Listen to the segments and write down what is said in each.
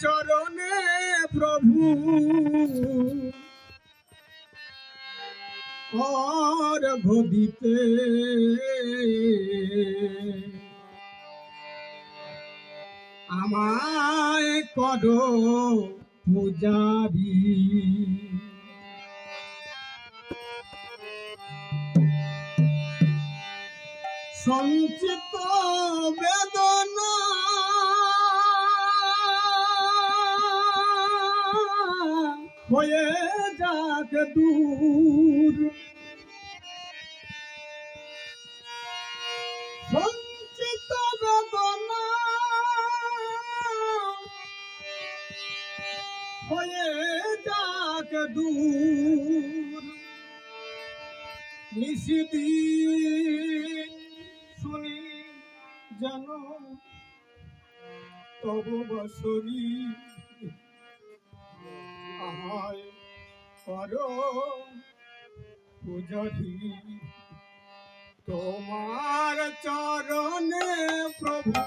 চরণে প্রভু। আর ঘদিতে আমায় করো পূজারি। সঞ্চিত বেদনা হয়ে যাক দূর। সঞ্চিত বেদনা হয়ে যাক দূর। নিশিদিন শুনি যেন তব বসরি আমায় করো তোমার চরণে প্রভু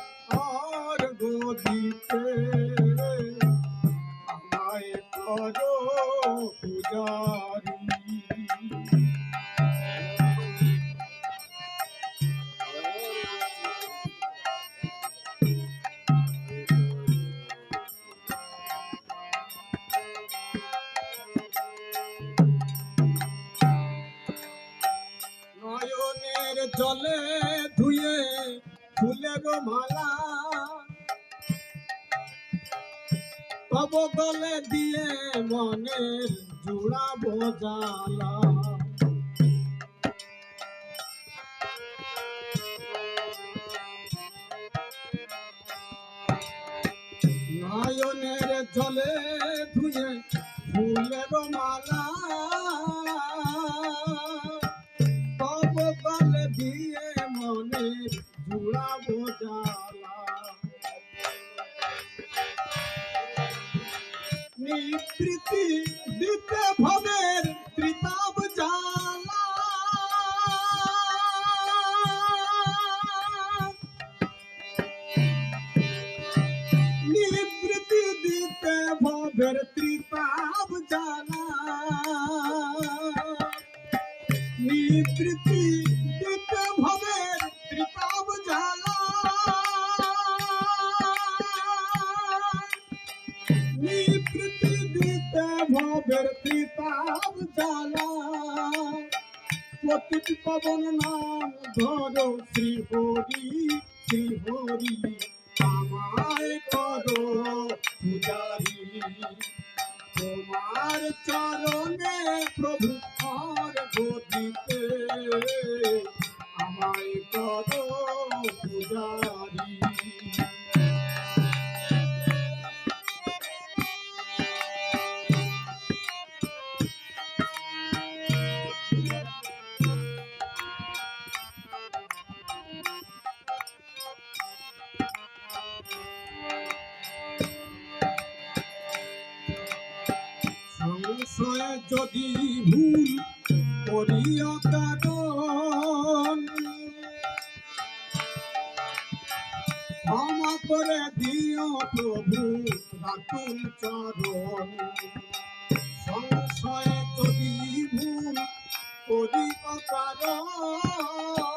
আর গদিতে আমায় করো পূজারি। জলে ধুয়ে ফুলের মালা। তব গলে দিয়ে মনের জুড়াবো জালা নয়নের জলে ধুয়ে ফুলের মালা। নিবৃত্তি দিতে ভবের ত্রিতাব জালা নিবৃত্তি দিতে ভবের ত্রিতাব জালা নিবৃত্তি দিতে ভবের ত্রিতাব জালা পবন নাম ধরো শ্রী হরি শ্রী হরি আমায় করো পূজারি। তোমার চরণে প্রভু আর গদিতে আমায় করো যদি ভুল করিয়া কারণ। ক্ষমা করে দিও প্রভু রাতুল চরণ। সংশয় যদি ভুল করিয়া কারণ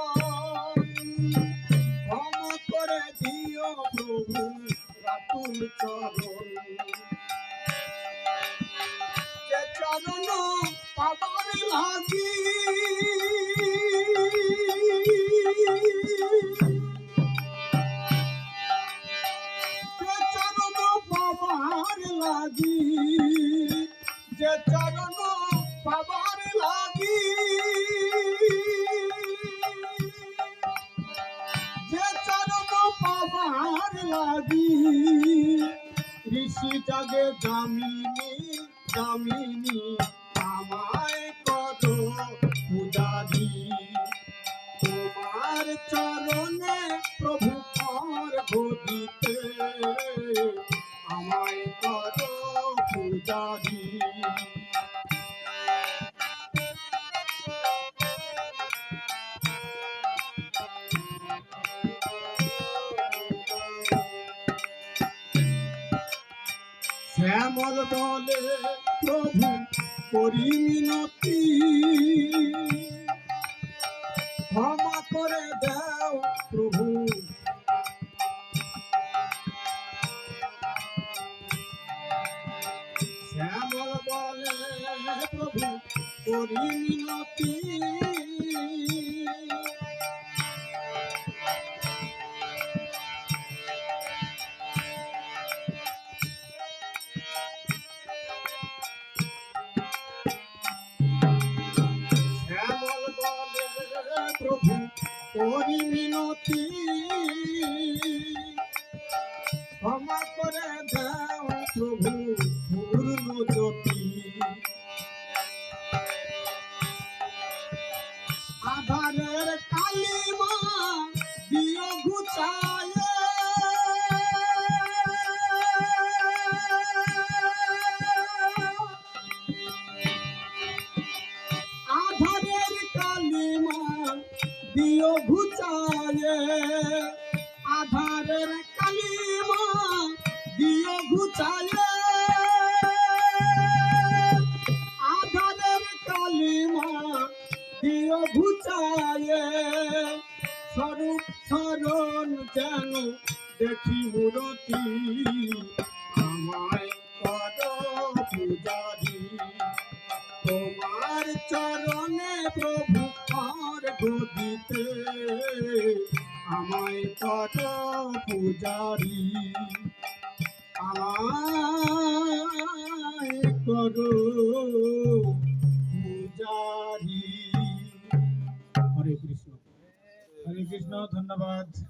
জাগে দামিনী দামিনী, আমায় কত পূজা দি তোমার চরণে প্রভু কর গদিতে আমায় করো পূজারি। শ্যামল বলে প্রভু করি মিনতি। ক্ষমা করে দাও প্রভু। শ্যামল বলে প্রভু করি মিনতি। প্রভু করি মিনতি। ক্ষমা করে দাও প্রভু পূর্ণ জ্যোতি। আধারের কালিমা দিও ঘুচায় দিও ঘুচায় আধারের কালিমা দিও ঘুচায় আধারের কালিমা দিও ঘুচায় স্বরূপ শরণ যেন দেখি মূরতি। আমায় কর পূজারি, তোমার চরণে প্রভু কর পূজারি। আমায় করো পূজারি। হরে কৃষ্ণ। হরে কৃষ্ণ ধন্যবাদ।